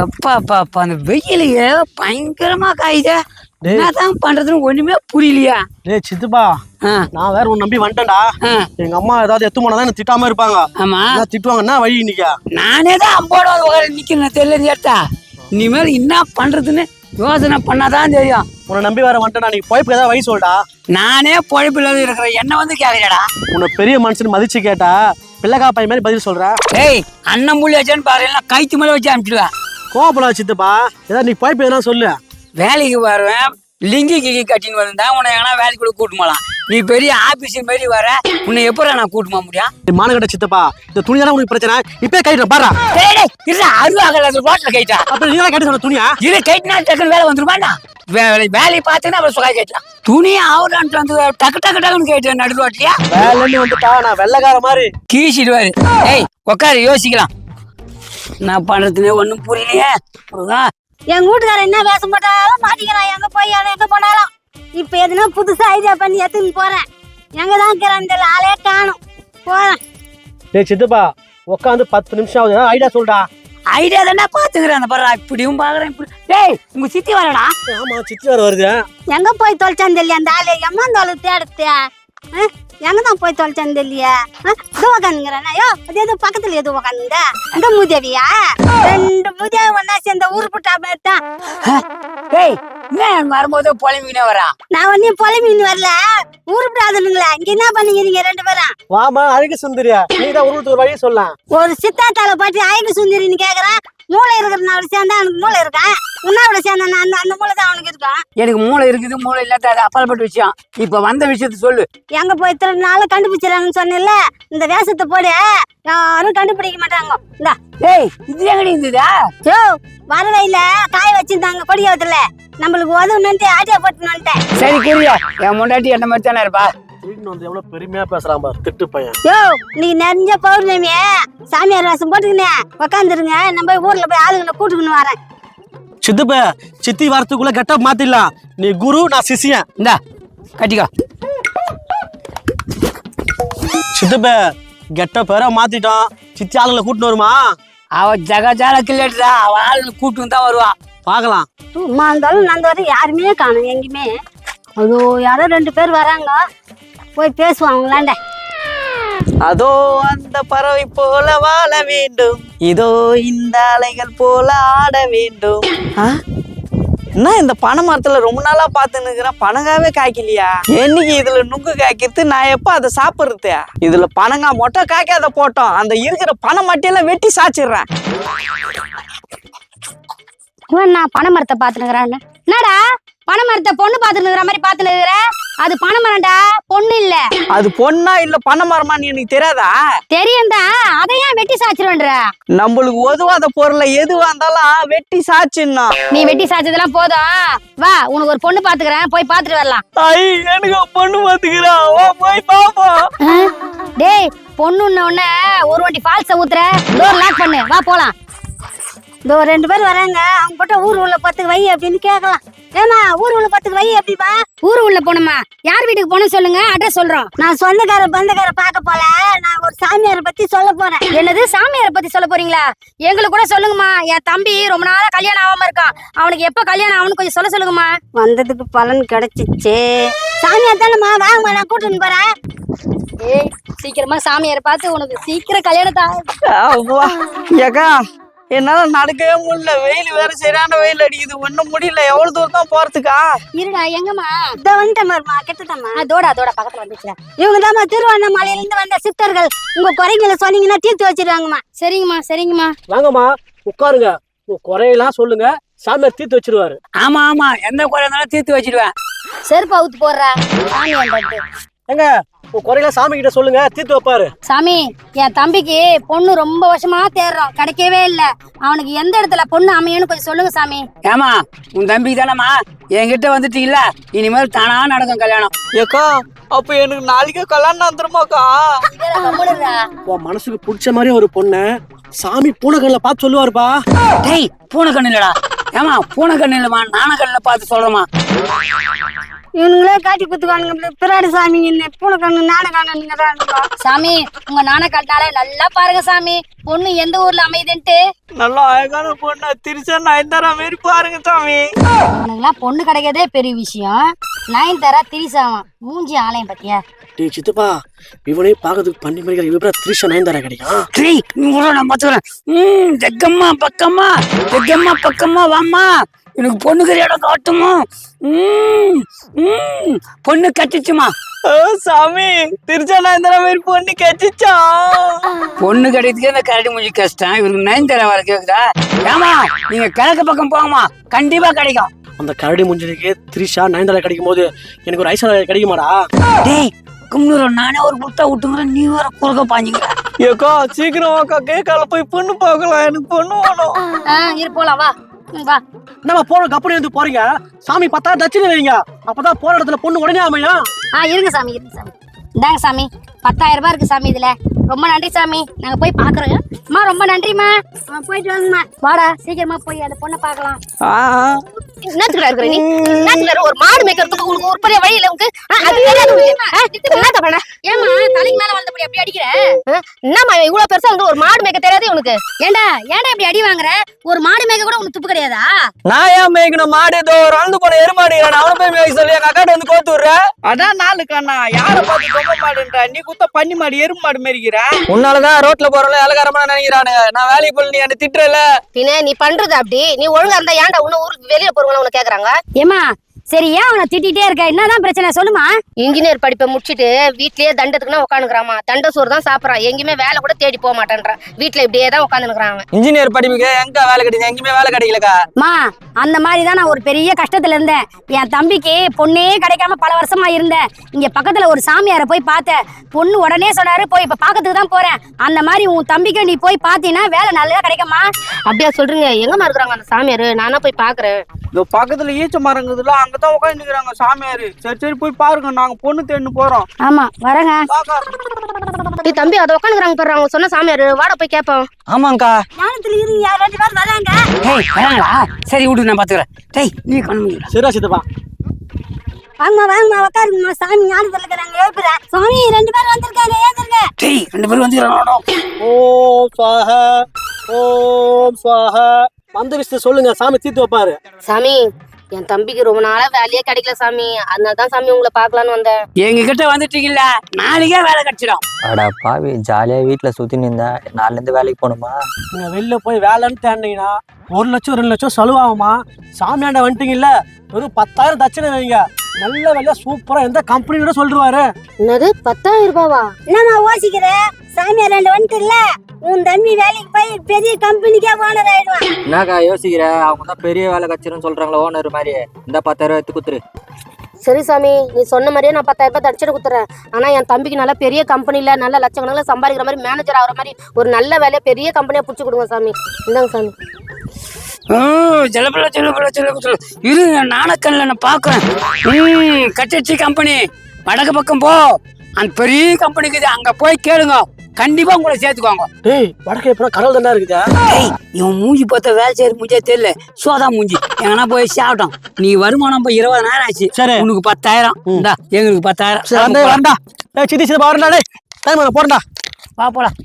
எப்பா அப்பா அந்த வெயிலுக்கு பயங்கரமா காயுது. என்னதான் பண்றதுன்னு ஒண்ணுமே புரியலையா? டேய் சித்துப்பா. நான் வேற உன் நம்பி வந்துட்டேன்டா. எங்க அம்மா ஏதாவது எத்து போனா தான் திட்டாம இருப்பாங்க. ஆமா. என்ன திட்டுவாங்கன்னா வழி இன்னைக்கு? நானே தான் அம்போட நிக்கிறேன் தெரியல ஏட்டா இனிமேல் என்ன பண்றதுன்னு யோசனை பண்ணாதான் தெரியும். உன்னை நம்பி வேற வந்துட்டேன் நீ போய்ப்பு ஏதாவது வழி சொல்டா. நானே பொழைப்பில் இருக்கிற என்ன வந்து கேட்கறடா உன்னை பெரிய மனுஷன் மதிச்சு கேட்டா பிள்ளைக்கா பையன் மாதிரி பதில் சொல்றேன் ஏய் அண்ணன் புள்ளி வச்சேன்னு பாரு கைத்து மேலே வச்சு அனுப்பிச்சிடுவேன். கோவப்படாத சித்துப்பா. ஏதாவது நீ போய்ப்பு எதனா சொல்லு. வேலைக்கு வருவேன். லிங்கி கிங்கி கட்டின்னு வந்தா உன்னை எங்கன்னா வேலைக்கு கூட கூட்டு போகலாம் நீ பெரிய ஆபீஸ் மாரி வர உன்னை எப்போ நான் கூட்டு போக முடியும்? நீ மானகட்ட சித்தப்பா இந்த துணி தானே உனக்கு பிரச்சனை? இப்பே கைட்டு பாரு இல்ல அருவாகல அது ரோட்ல கைட்டா அப்புறம் நீ தான் கேட்டு சொன்ன துணியா? இது கைட்டினா டக்குன்னு வேலை வந்துருமாண்டா வேலை வேலையை பார்த்தேன்னா அப்புறம் சுகாய் கேட்டலாம் துணியை ஆவலான்ட்டு வந்து டக்கு டக்கு டக்குன்னு கேட்டு நடு ரோட்லயா. வேலைன்னு வந்துட்டா நான் வெள்ளைக்கார மாதிரி. கீசிடுவாரு. ஏய் உட்காரு யோசிக்கலாம். நான் பண்றதுனே ஒண்ணும் புரியலையே. முருகா. எங்க வீட்டுக்காரன் என்ன பேச மாட்டாலும் மாட்டிக்கிறான் எங்க போய் எங்க போனாலும். இப்ப எதுனா புதுசா ஐடியா பண்ணி எடுத்துன்னு போறேன். எங்க தான் இருக்கிறான் தெரியல ஆளே காணும். போறேன். டேய் சித்தப்பா உட்காந்து பத்து நிமிஷம் ஆகுது. ஐடியா சொல்டா ஐடியா தானே பாத்துக்கிறேன். அந்த பாரு இப்படியும் பாக்குறேன் இப்படி. டேய் உங்க சித்தி வரடா ஆமா சித்தி வேற வருது. எங்க போய் தொலைச்சான்னு தெரியல அந்த ஆளு எம்மா தோலை தேடுத்து எங்க தான் போய் தொலைச்சான்னு தெரியலையே இது உக்காந்துங்கிறேன் ஐயோ அது எது பக்கத்துல எது உக்காந்துங்க இந்த மூதேவியா ரெண்டு மூதேவி ஒன்னா சேர்ந்த உருப்புட்டா மாதிரி தான் டேய் என்ன வரும்போது புலம்பிக்கினே வரா நான் ஒன்னும் புலமின்னு வரல உருப்பிடாதுங்களா இங்க என்ன பண்ணீங்க ரெண்டு பேரும் வாமா அழகு சுந்தரியா நீ தான் உருவத்துக்கு ஒரு வழி சொல்லலாம் ஒரு சித்தாத்தால பாட்டு ஐக்கு சுந்தரின்னு கேக்குறான் மூளை இருக்கிறனால சேர்ந்தா அவனுக்கு மூளை இருக்கான் உன்னாவோட சேர்ந்தா அந்த அந்த மூளை தான் அவனுக்கு இருக்கும் எனக்கு மூளை இருக்குது மூளை இல்லாத அது அப்பாற்பட்ட விஷயம். இப்ப வந்த விஷயத்த சொல்லு. எங்க போய் திருநாள் கண்டுபிடிச்சிடறாங்கன்னு சொன்னேன்ல? இந்த வேஷத்தை போடு. யாரும் கண்டுபிடிக்க மாட்டாங்க. இந்தா. டேய் இது எங்கடி இருந்ததா? யோ வரவையில காய வச்சிருந்தாங்க கொடியோத்துல நம்மளுக்கு உதவுன்னு ஆட்டியா போட்டுன்னு வந்துட்டேன் சரி புரியா என் முண்டாட்டி என்ன மாதிரி தானே இருப்பா? திரும்பி வந்து எவ்வளவு பெருமையா பேசுறான் பாரு திட்டு பையன். யோ நீ நிறைஞ்ச பௌர்ணமி சாமியார் வேஷம் போட்டுக்கினே உக்காந்துருங்க. நம்ம ஊர்ல போய் ஆளுங்களை கூட்டுக்கின்னு வரேன். சித்துப்ப சித்தி வரத்துக்குள்ள கெட்டப் மாத்திடலாம். நீ குரு நான் சிசியன் இந்தா கட்டிக்கோ. சித்துப்ப கெட்டப் பேர மாத்திட்டோம் சித்தி ஆளுங்களை கூட்டின்னு வருமா? அவ ஜக ஜால கிள்ளட்டுதா அவ ஆளுங்க கூட்டு தான் வருவா. பார்க்கலாம். சும்மா இருந்தாலும் நான் வரை யாருமே காணும் எங்கேயுமே. அதோ யாரோ ரெண்டு பேர் வராங்க. போய் பேசுவோம் அவங்களாண்ட அதோ அந்த பறவை போல வாழ வேண்டும். இதோ இந்த அலைகள் போல ஆட வேண்டும்? என்ன இந்த பனை மரத்துல ரொம்ப நாளா பார்த்து நிக்கிறேன் பனங்காவே காய்க்கலையா? என்னைக்கு இதுல நுங்கு காய்க்கிறது? நான் எப்ப அதை சாப்பிடுறது? இதுல பனங்கா மொட்டை காய்க்காத போட்டோம். அந்த இருக்கிற பனை மட்டையெல்லாம் வெட்டி சாச்சிடுறேன் நான் பனை மரத்தை பார்த்துனுக்குறான்னு என்னடா? பனை மரத்தை பொண்ணு பார்த்துனுக்குற மாதிரி பார்த்துனுக்குற அது பனை மரம்டா பொண்ணு இல்ல. அது பொண்ணா இல்ல பனை மரமான்னு எனக்கு தெரியாதா? தெரியும்டா அதை ஏன் வெட்டி சாச்சிருவன்ற நம்மளுக்கு ஒதுவாத பொருளை எதுவா இருந்தாலும் வெட்டி சாச்சிடணும் நீ வெட்டி சாச்சதெல்லாம் போதும். வா உனக்கு ஒரு பொண்ணு பாத்துக்கிறேன் போய் பாத்துட்டு வரலாம். ஐ எனக்கு பொண்ணு பாத்துக்கிறான் வா போய் பாப்போம் டேய் பொண்ணு உடனே ஒரு வண்டி ஃபால்ஸ ஊத்துற. டோர் லாக் பண்ணு. வா போலாம். இதோ ரெண்டு பேர் வராங்க. அவங்க கிட்ட ஊர் உள்ள பத்துக்கு வை அப்படின்னு கேட்கலாம். ஏமா ஊர் உள்ள பத்துக்கு வை எப்படிப்பா? ஊர் உள்ள போணுமா யார் வீட்டுக்கு போகணும் சொல்லுங்க அட்ரஸ் சொல்றோம். நான் சொந்தக்கார பந்தக்கார பார்க்க போல. நான் ஒரு சாமியாரை பத்தி சொல்ல போறேன். என்னது சாமியாரை பத்தி சொல்ல போறீங்களா? எங்களுக்கு கூட சொல்லுங்கம்மா. என் தம்பி ரொம்ப நாளா கல்யாணம் ஆகாம இருக்கான். அவனுக்கு எப்ப கல்யாணம் ஆகணும் கொஞ்சம் சொல்ல சொல்லுங்கம்மா. வந்ததுக்கு பலன் கிடைச்சிச்சு. சாமியார் தானேம்மா வாங்கம்மா நான் கூட்டின்னு போறேன். ஏய் சீக்கிரமா சாமியாரை பார்த்து உனக்கு சீக்கிரம் கல்யாணத்தை என்னால நடக்கவே முடியல. வெயில் வேற சரியான வெயில் அடிக்குது. ஒண்ணும் முடியல. எவ்வளவு தூரம் தான் போறதுக்கா? இருடா எங்கம்மா? இதோ வந்துட்டேன் பாருமா கிட்டத்தம்மா அதோட அதோட பக்கத்துல வந்துச்சுடா. இவங்க தாம்மா திருவண்ணாமலையில இருந்து வந்த சித்தர்கள். உங்க குறைகளை சொன்னீங்கன்னா தீர்த்து வச்சிருவாங்கம்மா. சரிங்கம்மா சரிங்கம்மா. வாங்கம்மா உட்காருங்க. உங்க குறையெல்லாம் சொல்லுங்க. சாமியார் தீர்த்து வச்சிருவாரு. ஆமா ஆமா. எந்த குறை இருந்தாலும் தீர்த்து வச்சிடுவேன் செருப்பு அவுத்து போடுறா. சாமி வந்தாட்டு ஏங்க உங்க குறையெல்லாம் சாமி கிட்ட சொல்லுங்க தீர்த்து வைப்பாரு. சாமி என் தம்பிக்கு பொண்ணு ரொம்ப வருஷமா தேடுறோம் கிடைக்கவே இல்ல. அவனுக்கு எந்த இடத்துல பொண்ணு அமையன்னு கொஞ்சம் சொல்லுங்க சாமி. ஏமா உன் தம்பிக்கு தானேம்மா? என்கிட்ட வந்துட்டீங்கள இனிமேல் தானா நடக்கும் கல்யாணம். ஏக்கா அப்ப எனக்கு நாளைக்கே கல்யாணம் வந்துருமாக்கா உன் மனசுக்கு பிடிச்ச மாதிரி ஒரு பொண்ணை சாமி பூனைக்கண்ணில பார்த்து சொல்லுவாருப்பா. டேய் பூனை கண்ணு இல்லடா. ஏமா பூனை கண்ணு இல்லம்மா நான கண்ணுல பார்த்து சொல்றமா இவனுங்களே காட்டி குத்துக்கானுங்க பிராடி சாமிங்க என்ன பூனை கண்ணு நான கண்ணு சாமி உங்க நான காட்டினால நல்லா பாருங்க சாமி. பொண்ணு எந்த ஊர்ல அமையுதுன்ட்டு நல்லா அழகான பொண்ணு. திருச்சா நயன்தாரா மாரி பாருங்க சாமி. உனக்குலாம் பொண்ணு கிடைக்கிறதே பெரிய விஷயம். நைன் தரா திரிசாவான் மூஞ்சி ஆலயம் பத்தியா? டேய் சித்தப்பா இவனே பார்க்கறதுக்கு பண்ணி மாதிரி இவரா த்ரிஷா நயன்தாரா கிடைக்கும்? கூட நான் பார்த்துக்கிறேன். ம் தெக்கம்மா பக்கம்மா தெக்கம்மா பக்கம்மா வாம்மா. எனக்கு பொண்ணுக்கு இடம் காட்டுமா? பொண்ணு கட்டிச்சுமா? சாமி திருச்சா நயன்தாரா மாரி பொண்ணு கச்சிச்சா பொண்ணு கிடைக்கிறதுக்கே இந்த கரடி மூஞ்சி கஷ்டம். இவருக்கு நைன் தர வர கேக்குதா? ஏமா நீங்க கிழக்கு பக்கம் போங்கம்மா. கண்டிப்பா கிடைக்கும். அந்த கரடி முஞ்சலுக்கு த்ரிஷா நயன்தாரா கிடைக்கும் போது எனக்கு ஒரு ஐஸ்வர்யா கிடைக்குமாடா? டேய் கும்னூர் நானே ஒரு குத்தா விட்டுங்கிறேன் நீ வேற குறுக்க பாஞ்சிக்கிற. ஏக்கா சீக்கிரம் வாக்கா கேக்கால போய் பொண்ணு பார்க்கலாம். எனக்கு பொண்ணு வேணும். ஆ இரு போலாம் வா. நம்ம போற கப்பனி வந்து போறீங்க? சாமி பத்தா தட்சிணை வைங்க. அப்பதான் போற இடத்துல பொண்ணு உடனே அமையும் ஆ இருங்க சாமி இருங்க சாமி. இந்தாங்க சாமி. பத்தாயிரம் ரூபாய் இருக்கு சாமி இதுல. ரொம்ப நன்றி சாமி. நாங்க போய் பாக்குறோம். அம்மா ரொம்ப நன்றிம்மா. போயிட்டு வாங்கம்மா. வாடா சீக்கிரமா போய் அந்த பொண்ணை பார்க்கலாம். என்னத்துக்குடா இருக்கிற நீ? என்னத்துக்குடா ஒரு மாடு மேய்க்கிறதுக்கு உனக்கு ஒரு பெரிய வழி இல்ல உனக்கு? அது தெரியாது பண்ண? ஏமா தலைக்கு மேல வந்தபடி அப்படி அடிக்கிற? என்னம்மா இவ்வளவு பெருசா வந்து ஒரு மாடு மேய்க்க தெரியாது உனக்கு? ஏண்டா ஏன்டா இப்படி அடி வாங்குற? ஒரு மாடு மேய்க்க கூட உனக்கு துப்பு கிடையாதா? நான் ஏன் மேய்க்கணும்? மாடு ஏதோ ஒரு அழுந்து போன எருமாடு அவனை போய் மேய்க்க சொல்லி. எங்க அக்காட்ட வந்து கோத்து விடுற? அதான் நாலு கண்ணா யார பார்த்து மாடுன்ற? நீ குத்த பன்னி மாடு எருமை மாடு மேய்க்கிற? உன்னாலதான் ரோட்ல போறவங்க இலகாரமா நினைக்கிறானுங்க நான் வேலைக்கு போல நீ என்ன திட்டுறல பின்ன நீ பண்றது அப்படி. நீ ஒழுங்கா இருந்தா ஏன்டா உன்ன ஊருக்கு வெளியில போறவங்க உனக்கு கேக்குறாங்க? ஏமா சரி ஏன் அவனை திட்டிட்டே இருக்க? என்னதான் பிரச்சனை? சொல்லுமா. இன்ஜினியர் படிப்பை முடிச்சிட்டு வீட்லயே தண்டத்துக்குன்னா உட்காந்துக்கிறாமா தண்ட சோறு தான் சாப்பிடறான் எங்கேயுமே வேலை கூட தேடி போக மாட்டேன்றான் வீட்ல இப்படியே தான் உட்காந்துக்கிறான் அவன். இன்ஜினியர் படிப்புக்கு எங்க வேலை கிடைக்கும் எங்கேயுமே வேலை கிடைக்கலக்கா. மா அந்த மாதிரி தான் நான் ஒரு பெரிய கஷ்டத்துல இருந்தேன். என் தம்பிக்கு பொண்ணே கிடைக்காம பல வருஷமா இருந்தேன். இங்க பக்கத்துல ஒரு சாமியாரை போய் பார்த்தேன். பொண்ணு உடனே சொன்னாரு போய் இப்ப பாக்கிறதுக்கு தான் போறேன். அந்த மாதிரி உன் தம்பிக்கு நீ போய் பார்த்தீங்கன்னா வேலை நல்லதா கிடைக்குமா அப்படியா சொல்றீங்க. எங்கம்மா இருக்கிறாங்க அந்த சாமியார்? நானா போய் பாக்குறேன். இதோ பக்கத்துல ஈச்ச மரங்குதுல அங்கதான் உட்காந்துக்கிறாங்க சாமியாரு. சரி சரி போய் பாருங்க நாங்க பொண்ணு தேடின்னு போறோம். ஆமா வரேங்க. நீ தம்பி அதை உட்காந்துக்கிறாங்க பாரு அவங்க சொன்ன சாமியார் வாட போய் கேட்போம் ஆமாங்கக்கா ஞானத்துல இரு யார் ரெண்டு பேர் வராங்க. டேய் வராங்களா? சரி விடு நான் பாத்துக்கிறேன். டேய் நீ கண்ணு சரியா சித்தப்பா. வாங்கம்மா வாங்கம்மா உட்காருங்கம்மா சாமி ஞானத்துல இருக்கிறாங்க எழுப்புறேன். சாமி ரெண்டு பேர் வந்திருக்காங்க ஏந்திருங்க. டேய் ரெண்டு பேரும் வந்து ஓம் சுவாஹா ஓம் சுவாஹா மந்த விஷயத்த சொல்லுங்க சாமி தீர்த்து வைப்பாரு. சாமி என் தம்பிக்கு ரொம்ப நாளா வேலையே கிடைக்கல சாமி. அதனால தான் சாமி உங்களை பார்க்கலான்னு வந்தேன். எங்க கிட்ட வந்துட்டீங்கல்ல? நாளைக்கே வேலை கிடைச்சிடும். அடா பாவி ஜாலியா வீட்ல சுத்தி நின்றேன் நாலுல இருந்து வேலைக்கு போகணுமா? நீங்க வெளில போய் வேலைன்னு தேடினீங்கன்னா ஒரு லட்சம் ரெண்டு லட்சம் செலவாகுமா சாமியாண்ட வந்துட்டீங்கல்ல? வெறும் பத்தாயிரம் தட்சணை வைங்க. நல்ல வேலையா சூப்பரா எந்த கம்பெனியோட சொல்லிருவாரு? என்னது பத்தாயிரம் ரூபாவா? என்னம்மா யோசிக்கிற? சாமியார் ரெண்டு வந்துட்டு இல்ல உன் தம்பி வேலைக்கு போய் பெரிய கம்பெனிக்கே ஓனர் ஆயிடுவான். என்னக்கா யோசிக்கிற? அவங்க தான் பெரிய வேலை கச்சிரும் சொல்றாங்களா ஓனர் மாதிரி. இந்த பத்தாயிரம் எடுத்து குத்துரு. சரி சாமி நீ சொன்ன மாதிரியே நான் பத்தாயிரம் ரூபாய் தடிச்சிட்டு கொடுத்துறேன் ஆனா என் தம்பிக்கு நல்ல பெரிய கம்பெனில நல்ல லட்சக்கணக்கில் சம்பாதிக்கிற மாதிரி மேனேஜர் ஆகிற மாதிரி ஒரு நல்ல வேலையை பெரிய கம்பெனியா பிடிச்சி கொடுங்க சாமி. இந்தாங்க சாமி. ஜலபல ஜலபல ஜலபல இரு நாணக்கல்ல நான் பாக்குறேன் ம் கட்டச்சி கம்பெனி. வடக்கு பக்கம் போ. அந்த பெரிய கம்பெனிக்கு அங்க போய் கேளுங்க. கண்டிப்பா உங்களை சேர்த்துக்குவாங்க. டேய் வடக்கே போனா கடல் தானே இருக்குதா? டேய் இவன் மூஞ்சி பார்த்த வேலை செய்யற மூஞ்சே தெரியல. சோதா மூஞ்சி. எங்கன்னா போய் சாப்பிட்டோம் நீ வருமானம் போய் இருபதாயிரம் ஆச்சு. சரி. உனக்கு பத்தாயிரம். இந்தா எங்களுக்கு பத்தாயிரம். சரி வந்து வரண்டா சித்தி சித்தி வரண்டா டேய். டைம் போறண்டா வா போலாம்.